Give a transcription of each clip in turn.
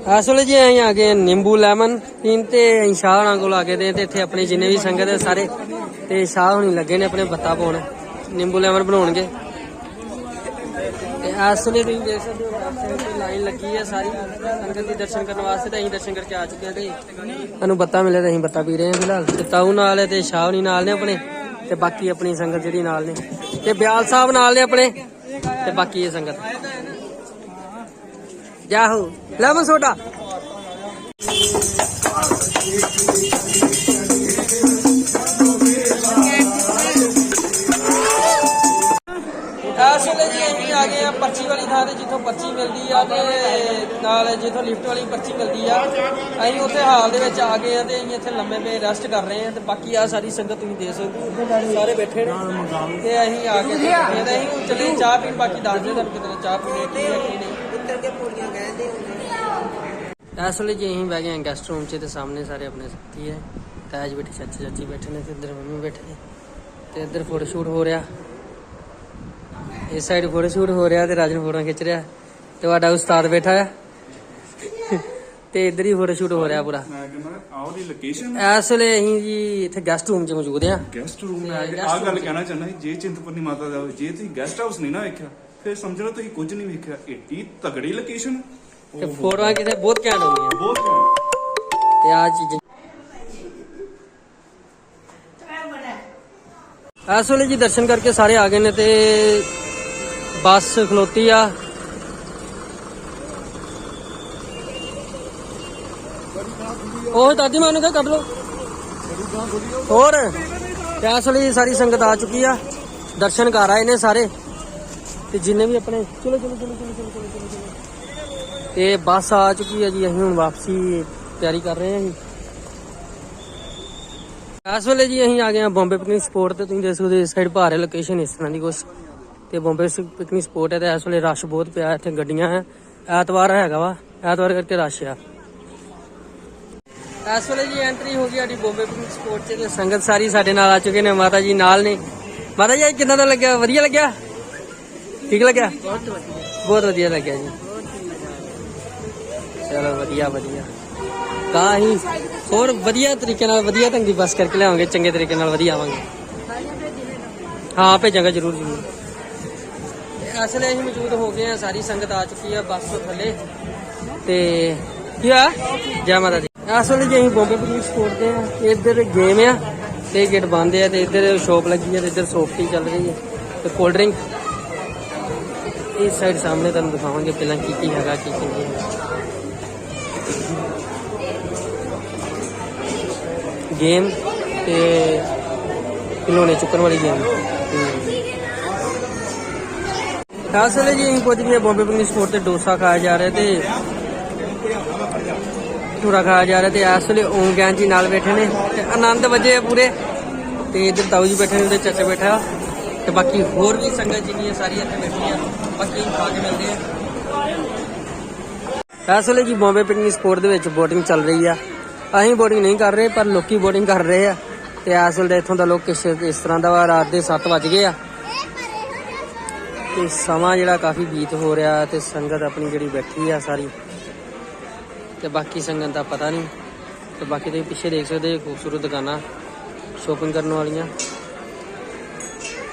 ਇਸ ਵੇਲੇ ਜੀ ਅਸੀਂ ਆ ਗਏ ਨਿੰਬੂ ਲੈਮਨ, ਪੀਣ ਤੇ ਅਸੀਂ ਕੋਲ ਆ ਗਏ ਦੇ ਤੇ ਇੱਥੇ ਆਪਣੇ ਜਿੰਨੇ ਵੀ ਸੰਗਤ ਹੈ ਸਾਰੇ, ਤੇ ਸ਼ਾਹ ਹੋਣੀ ਲੱਗੇ ਨੇ ਆਪਣੇ ਬੱਤਾ ਪਾਉਣ, ਨਿੰਬੂ ਲੈਮਨ ਬਣਾਉਣਗੇ। ਤੇ ਇਸ ਵੇਲੇ ਤੁਸੀਂ ਦੇਖ ਸਕਦੇ ਹੋ ਤੇ ਲਾਈਨ ਲੱਗੀ ਹੈ ਸਾਰੀ, ਸੰਗਤ ਦੇ ਦਰਸ਼ਨ ਕਰਨ ਵਾਸਤੇ ਤੇ ਅਸੀਂ ਦਰਸ਼ਨ ਕਰਕੇ ਆ ਚੁੱਕੇ ਹਾਂ ਤੇ ਸਾਨੂੰ ਬੱਤਾ ਮਿਲਿਆ ਤੇ ਅਸੀਂ ਬੱਤਾ ਪੀ ਰਹੇ ਹਾਂ ਫਿਲਹਾਲ। ਤੇ ਤਾਊ ਨਾਲ ਹੈ ਤੇ ਸ਼ਾਹ ਹੋਣੀ ਨਾਲ ਨੇ ਆਪਣੇ, ਤੇ ਬਾਕੀ ਆਪਣੀ ਸੰਗਤ ਜਿਹੜੀ ਨਾਲ ਨੇ, ਤੇ ਬਿਆਲ ਸਾਹਿਬ ਨਾਲ ਨੇ ਆਪਣੇ, ਤੇ ਬਾਕੀ ਇਹ ਸੰਗਤ। ਜਾਹੋ। ਲੈਮਨ ਸੋਡਾ ਅਸਲ ਜੀ ਅਸੀਂ ਆ ਗਏ ਆ ਪਰਚੀ ਵਾਲੀ ਥਾਂ ਤੇ, ਜਿੱਥੋਂ ਪਰਚੀ ਮਿਲਦੀ ਆ ਤੇ ਨਾਲ ਜਿੱਥੋਂ ਲਿਫਟ ਵਾਲੀ ਪਰਚੀ ਮਿਲਦੀ ਆ। ਅਸੀਂ ਉੱਥੇ ਹਾਲ ਦੇ ਵਿੱਚ ਆ ਗਏ ਆ ਤੇ ਅਸੀਂ ਇੱਥੇ ਲੰਮੇ ਪਏ ਰੈਸਟ ਕਰ ਰਹੇ ਆ ਤੇ ਬਾਕੀ ਆ ਸਾਰੀ ਸੰਗਤ ਤੁਸੀਂ ਦੇਖ ਸਕਦੇ ਹੋ। ਸਾਰੇ ਬੈਠੇ ਨੇ। ਤੇ ਅਸੀਂ ਆ ਕੇ ਤੇ ਅਸੀਂ ਹੁਣ ਚੱਲੇ ਚਾਹ ਪੀਣ, ਬਾਕੀ ਦੱਸ ਦਿਓ ਤੁਹਾਨੂੰ ਕਿਤੇ ਚਾਹ ਪੀਣੀ ਕੀ ਹੈ, ਕੀ ਨਹੀਂ। ਇਸ ਵੇਲੇ ਜੀ ਅਸੀਂ ਬਹਿ ਗਏ ਹਾਂ ਗੈਸਟ ਰੂਮ 'ਚ ਤੇ ਸਾਹਮਣੇ ਸਾਰੇ ਆਪਣੇ ਸਾਥੀ ਹੈ। ਤਾਜ ਬੈਠੇ ਚਾਚੀ ਚਾਚੀ ਬੈਠੇ ਨੇ ਤੇ ਇੱਧਰ ਮੰਮੀ ਬੈਠੇ ਨੇ। ਤੇ ਇੱਧਰ ਫੋਟੋ ਸ਼ੂਟ ਹੋ ਰਿਹਾ। ਇਸ ਸਾਈਡ ਫੋਟੋ ਸ਼ੂਟ ਹੋ ਰਿਹਾ ਤੇ ਰਾਜਨ ਫੋਟੋਆਂ ਖਿੱਚ ਰਿਹਾ। ਤੇ ਤੁਹਾਡਾ ਉਸਤਾਦ ਬੈਠਾ ਆ ਤੇ ਇੱਧਰ ਹੀ ਫੋਟੋ ਸ਼ੂਟ ਹੋ ਰਿਹਾ ਪੂਰਾ। ਮੈਂ ਕਹਿੰਦਾ ਆਹ ਦੀ ਲੋਕੇਸ਼ਨ ਇਸ ਵੇਲੇ ਅਸੀਂ ਜੀ ਇੱਥੇ ਗੈਸਟ ਰੂਮ 'ਚ ਮੌਜੂਦ ਆ ਗੈਸਟ ਰੂਮ ਆਹ room ਗੱਲ ਕਹਿਣਾ ਚਾਹੁੰਦਾ ਸੀ, ਜੇ ਚਿੰਤਪੁਰਨੀ ਮਾਤਾ ਦਾ ਜੇ ਤੁਸੀਂ ਗੈਸਟ ਹਾਊਸ ਨਹੀਂ ਨਾ ਵੇਖਿਆ ਫਿਰ ਸਮਝ ਲਓ ਤੁਸੀਂ ਕੁਝ ਨਹੀਂ ਵੇਖਿਆ। ਏਡੀ ਤਗੜੀ ਲੋਕੇਸ਼ਨ ਤੇ ਫੋਟੋਆਂ ਕਿਤੇ ਬਹੁਤ ਘੈਂਟ ਹੁੰਦੀਆਂ ਬਹੁਤ ਘੈਂਟ। ਤੇ ਆ ਚੀਜ਼ ਇਸ ਵੇਲੇ ਜੀ ਦਰਸ਼ਨ ਕਰਕੇ ਸਾਰੇ ਆ ਗਏ ਨੇ ਤੇ ਬੱਸ ਖਲੋਤੀ ਆ। ਉਹ ਦਾਦੀ ਮੈਂ ਉਹਨੂੰ ਕਿਹਾ ਕੱਢ ਲਓ। ਹੋਰ ਤੇ ਇਸ ਵੇਲੇ ਜੀ ਸਾਰੀ ਸੰਗਤ ਆ ਚੁੱਕੀ ਆ। ਦਰਸ਼ਨ ਕਰ ਆਏ ਨੇ ਸਾਰੇ। ਤੇ ਜਿੰਨੇ ਵੀ ਆਪਣੇ ਚਲੋ ਚਲੋ ਚਲੋ ਚਲੋ ਚਲੋ ਚਲੋ ਚਲੋ ਚਲੋ। ਤੇ ਬੱਸ ਆ ਚੁੱਕੀ ਹੈ ਜੀ, ਅਸੀਂ ਹੁਣ ਵਾਪਸੀ ਤਿਆਰੀ ਕਰ ਰਹੇ ਹਾਂ ਜੀ। ਇਸ ਵੇਲੇ ਜੀ ਅਸੀਂ ਆ ਗਏ ਹਾਂ ਬੰਬੇ ਪਿਕਨਿਕ ਸਪੋਰਟ ਤੇ। ਤੁਸੀਂ ਦੇਖ ਸਕਦੇ ਹੋ ਇਸ ਸਾਈਡ ਭਾਰੇ ਲੋਕੇਸ਼ਨ ਇਸ ਤਰ੍ਹਾਂ ਦੀ ਕੁਛ। ਤੇ ਬੰਬੇ ਪਿਕਨਿਕ ਸਪੋਰਟ ਹੈ ਤੇ ਇਸ ਵੇਲੇ ਰਸ਼ ਬਹੁਤ ਪਿਆ, ਇੱਥੇ ਗੱਡੀਆਂ ਹੈ। ਐਤਵਾਰ ਹੈਗਾ ਵਾ, ਐਤਵਾਰ ਕਰਕੇ ਰਸ਼ ਆ। ਇਸ ਵੇਲੇ ਜੀ ਐਂਟਰੀ ਹੋ ਗਈ ਸਾਡੀ ਬੰਬੇ ਪਿਕਨਿਕ ਸਪੋਰਟ ਚ ਤੇ ਸੰਗਤ ਸਾਰੀ ਸਾਡੇ ਨਾਲ ਆ ਚੁੱਕੇ ਨੇ, ਮਾਤਾ ਜੀ ਨਾਲ ਨੇ। ਮਾਤਾ ਜੀ ਕਿੰਨਾ ਦਾ ਲੱਗਿਆ? ਵਧੀਆ ਲੱਗਿਆ? ਠੀਕ ਲੱਗਿਆ? ਬਹੁਤ ਵਧੀਆ ਬਹੁਤ ਵਧੀਆ ਲੱਗਿਆ ਜੀ। ਚਲੋ ਵਧੀਆ ਵਧੀਆ। ਤਾਂ ਹੀ ਹੋਰ ਵਧੀਆ ਤਰੀਕੇ ਨਾਲ, ਵਧੀਆ ਢੰਗ ਦੀ ਬੱਸ ਕਰਕੇ ਲਿਆਵਾਂਗੇ, ਚੰਗੇ ਤਰੀਕੇ ਨਾਲ ਵਧੀਆ ਆਵਾਂਗੇ। ਹਾਂ, ਭੇਜਾਂਗਾ ਜਰੂਰ ਜਰੂਰ। ਅਸਲੇ ਅਸੀਂ ਮੌਜੂਦ ਹੋ ਗਏ ਆ, ਸਾਰੀ ਸੰਗਤ ਆ ਚੁੱਕੀ ਆ ਬੱਸ ਤੋਂ ਥੱਲੇ। ਤੇ ਕੀ ਆ ਜੈ ਮਾਤਾ ਦੀ। ਅਸਲੇ ਜੀ ਅਸੀਂ ਬੰਬੇ ਪੁਲਿਸ ਸਪੋਰਟ ਦੇ ਆ ਇੱਧਰ ਗੇਮ ਆ, ਤੇ ਗੇਟ ਬੰਦ ਆ, ਤੇ ਇੱਧਰ ਸ਼ੋਪ ਲੱਗੀ ਆ, ਤੇ ਇੱਧਰ ਸੋਫਟੀ ਚੱਲ ਰਹੀ ਹੈ ਤੇ ਕੋਲਡ ਡਰਿੰਕ ਇਸ ਸਾਈਡ ਸਾਹਮਣੇ ਤੁਹਾਨੂੰ ਦਿਖਾਵਾਂਗੇ ਪਹਿਲਾਂ ਕੀ ਕੀ ਹੈਗਾ, ਕੀ ਕੀ ਨਹੀਂ ਗੇਮ ਤੇ ਖਿਡੌਣੇ ਚੁੱਕਣ ਵਾਲੀ ਗੇਮ ਖਾਸ ਵੇਲੇ ਜੀ ਅਸੀਂ ਪਹੁੰਚ ਬੰਬੇ ਪਿਕਨਿਕ ਸਪੋਰਟ ਤੇ ਡੋਸਾ ਖਾਇਆ ਜਾ ਰਿਹਾ ਤੇ ਪੂਰਾ ਖਾਇਆ ਜਾ ਰਿਹਾ ਤੇ ਇਸ ਵੇਲੇ ਓਮ ਗਿਆਨ ਜੀ ਨਾਲ ਬੈਠੇ ਨੇ ਤੇ ਆਨੰਦ ਵਜੇ ਪੂਰੇ। ਤੇ ਇੱਧਰ ਤਾਊ ਜੀ ਬੈਠੇ ਨੇ ਤੇ ਚਾਚਾ ਬੈਠਾ। ਤੇ ਬਾਕੀ ਹੋਰ ਵੀ ਸੰਗਤ ਜਿੰਨੀਆਂ ਸਾਰੀਆਂ ਇੱਥੇ ਬੈਠੀਆਂ ਬਾਕੀ ਖਾ ਕੇ ਮਿਲਦੇ ਆ। ਇਸ ਵੇਲੇ ਜੀ ਬੰਬੇ ਪਿਕਨਿਕ ਸਪੋਰਟ ਦੇ ਵਿੱਚ ਬੋਟਿੰਗ ਚੱਲ ਰਹੀ ਆ। ਅਸੀਂ ਬੋਟਿੰਗ ਨਹੀਂ ਕਰ ਰਹੇ, ਪਰ ਲੋਕੀ ਬੋਟਿੰਗ ਕਰ ਰਹੇ ਆ। ਤੇ ਇਸ ਵੇਲੇ ਇੱਥੋਂ ਦਾ ਲੋਕ ਇਸ ਤਰ੍ਹਾਂ ਦਾ ਵਾ, ਰਾਤ ਦੇ 7 ਵੱਜ ਗਏ ਆ। ਤੇ ਸਮਾਂ ਜਿਹੜਾ ਕਾਫੀ ਬੀਤ ਹੋ ਰਿਹਾ ਤੇ ਸੰਗਤ ਆਪਣੀ ਜਿਹੜੀ ਬੈਠੀ ਆ ਸਾਰੀ। ਤੇ ਬਾਕੀ ਸੰਗਤ ਦਾ ਪਤਾ ਨਹੀਂ। ਤੇ ਬਾਕੀ ਤੁਸੀਂ ਪਿੱਛੇ ਦੇਖ ਸਕਦੇ ਹੋ ਖੂਬਸੂਰਤ ਦੁਕਾਨਾਂ ਸ਼ੋਪਿੰਗ ਕਰਨ ਵਾਲੀਆਂ।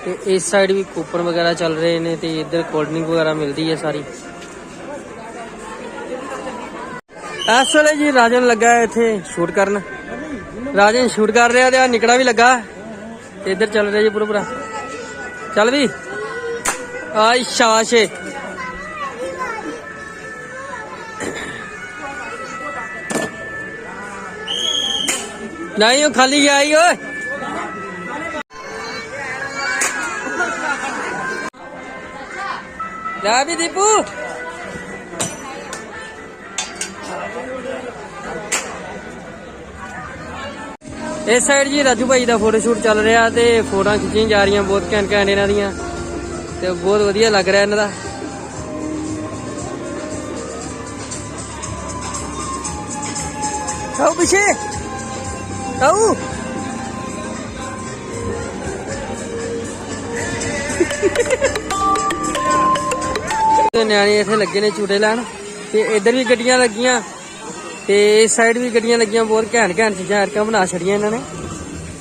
ਤੇ ਇਸ ਸਾਈਡ ਵੀ ਕੂਪਨ ਵਗੈਰਾ ਚੱਲ ਰਹੇ ਨੇ ਤੇ ਇੱਧਰ ਕੋਲਡ ਡਰਿੰਕ ਵਗੈਰਾ ਮਿਲਦੀ ਹੈ ਸਾਰੀ। ਇਸ ਵੇਲੇ ਜੀ ਰਾਜਨ ਲੱਗਾ ਹੈ ਇੱਥੇ ਸ਼ੂਟ ਕਰਨ। ਰਾਜਨ ਸ਼ੂਟ ਕਰ ਰਿਹਾ ਤੇ ਆ ਨਿਕੜਾ ਵੀ ਲੱਗਾ। ਤੇ ਇੱਧਰ ਚੱਲ ਰਿਹਾ ਜੀ ਪੂਰਾ ਪੂਰਾ। ਚੱਲ ਵੀ। ਆਈ ਸ਼ਾਬਾਸ਼ ਨਹੀਂ, ਉਹ ਖਾਲੀ ਆਈ ਓਏ। ਲੈ ਵੀ ਇਸ ਸਾਈਡ ਜੀ ਰਾਜੂ ਭਾਈ ਦਾ ਫੋਟੋ ਸ਼ੂਟ ਚੱਲ ਰਿਹਾ ਤੇ ਫੋਟੋਆਂ ਖਿੱਚੀਆਂ ਜਾ ਰਹੀਆਂ ਬਹੁਤ ਘੈਂਟ ਘੈਂਟ ਇਹਨਾਂ ਦੀਆਂ ਤੇ ਬਹੁਤ ਵਧੀਆ ਲੱਗ ਰਿਹਾ ਇਹਨਾਂ ਦਾ। ਆਓ ਪਿੱਛੇ। ਆਓ। ਤੇ ਨਿਆਣੇ ਇੱਥੇ ਲੱਗੇ ਨੇ ਝੂਟੇ ਲੈਣ ਤੇ ਇੱਧਰ ਵੀ ਗੱਡੀਆਂ ਲੱਗੀਆਂ ਤੇ ਇਸ ਸਾਈਡ ਵੀ ਗੱਡੀਆਂ ਲੱਗੀਆਂ, ਬਹੁਤ ਘੈਂਟ ਘੈਂਟ ਚੀਜ਼ਾਂ ਐਰਕਾਂ ਬਣਾ ਛੜੀਆਂ ਇਹਨਾਂ ਨੇ।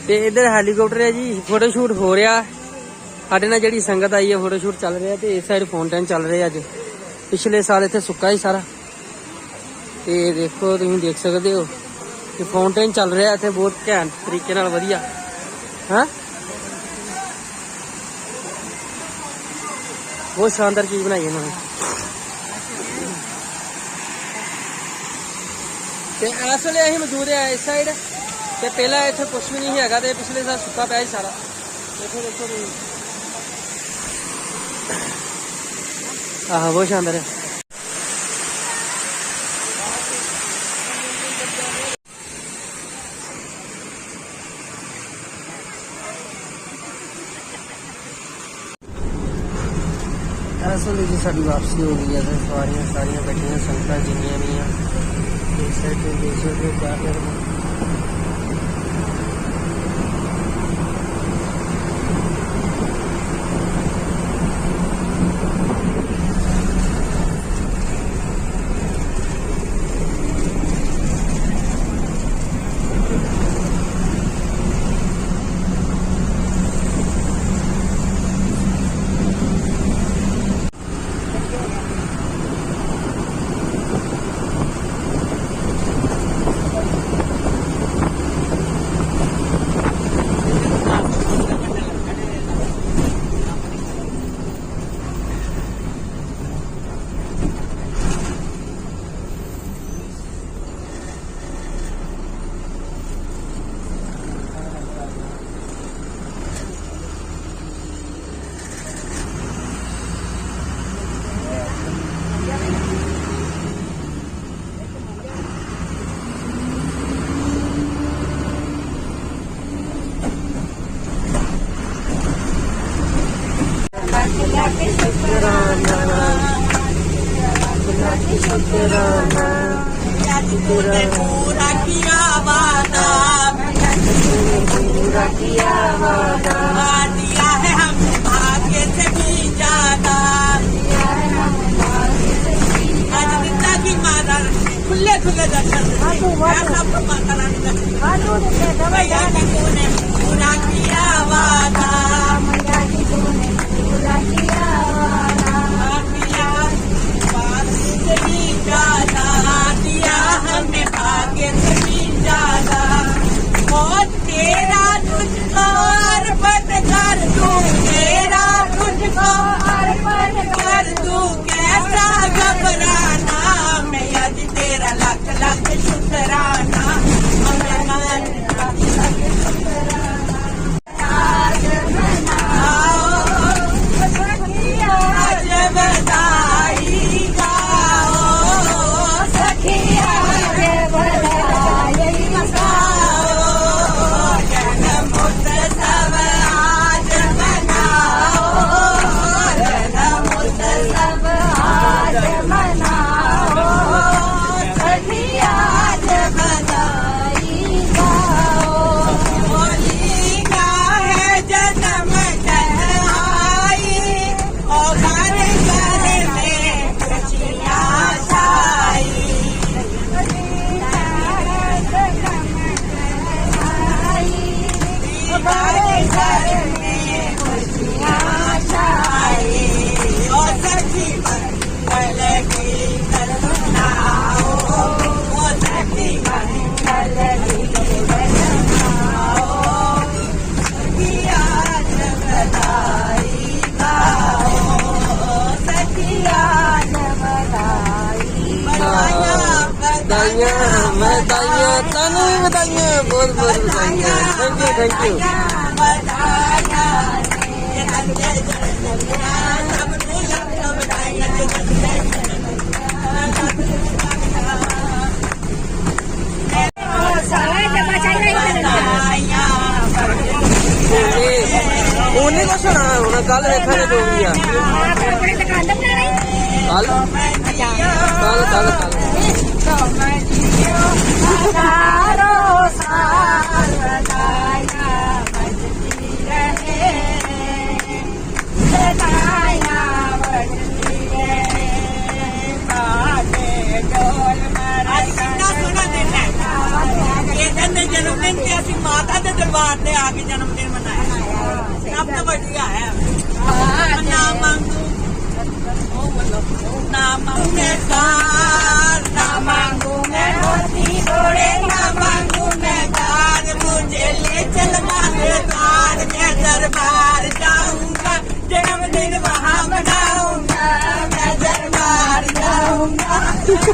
ਤੇ ਇੱਧਰ ਹੈਲੀਕਾਪਟਰ ਹੈ ਜੀ ਫੋਟੋ ਸ਼ੂਟ ਹੋ ਰਿਹਾ। ਸਾਡੇ ਨਾਲ ਜਿਹੜੀ ਸੰਗਤ ਆਈ ਹੈ ਫੋਟੋ ਸ਼ੂਟ ਚੱਲ ਰਿਹਾ ਤੇ ਇਸ ਸਾਈਡ ਫਾਊਂਟੇਨ ਚੱਲ ਰਿਹਾ ਅੱਜ। ਪਿਛਲੇ ਸਾਲ ਇੱਥੇ ਸੁੱਕਾ ਹੀ ਸਾਰਾ। ਤੇ ਦੇਖੋ, ਤੁਸੀਂ ਦੇਖ ਸਕਦੇ ਹੋ ਕਿ ਫਾਊਂਟੇਨ ਚੱਲ ਰਿਹਾ ਇੱਥੇ ਬਹੁਤ ਘੈਂਟ ਤਰੀਕੇ ਨਾਲ, ਵਧੀਆ। ਹਾਂ? ਬਹੁਤ ਸ਼ਾਨਦਾਰ ਚੀਜ਼ ਬਣਾਈ ਇਹਨਾਂ ਨੇ। ਤੇ ਇਸ ਵੇਲੇ ਅਸੀਂ ਮੌਜੂਦ ਹਾਂ ਇਸ ਸਾਈਡ ਤੇ ਪਹਿਲਾਂ ਇੱਥੇ ਕੁਝ ਵੀ ਨਹੀਂ ਹੈਗਾ ਤੇ ਪਿਛਲੇ ਸਾਲ ਸੁੱਕਾ ਪਿਆ ਸੀ ਸਾਰਾ। ਦੇਖੋ ਦੇਖੋ ਤੁਸੀਂ ਆਹ, ਬਹੁਤ ਸ਼ਾਨਦਾਰ ਹੈ। ਅਸਲ ਵਿੱਚ ਸਾਡੀ ਵਾਪਸੀ ਹੋ ਗਈ ਹੈ ਤੇ ਸਵਾਰੀਆਂ ਸਾਰੀਆਂ ਬੈਠੀਆਂ ਸੰਗਤਾਂ ਜਿੰਨੀਆਂ ਵੀ ਆ ਇਸ ਸਾਈਡ ਤੇ ਦੇਖ ਸਕਦੇ ਹੋ, ਕਿਆ ਕਰ पूरा किया वादा है हम भाग्य से भी ज़्यादा आज माता खुले खुले दर्शन माता दर्शन पूरा किया será. ਬਧਾਈਆਂ ਬਧਾਈਆਂ ਤੁਹਾਨੂੰ ਵੀ ਬਧਾਈਆਂ ਬਹੁਤ ਬਹੁਤ ਬਧਾਈਆਂ ਥੈਂਕ ਯੂ ਥੈਂਕ ਯੂ ਉਹਨੇ ਕੁਛ ਹੋਣਾ ਹੁਣ ਕੱਲ ਵੇਖਾਂਗੇ ਜੋ ਵੀ ਆ। ਕੱਲ ਕੱਲ ਕੱਲ સમજીયો સારો સારા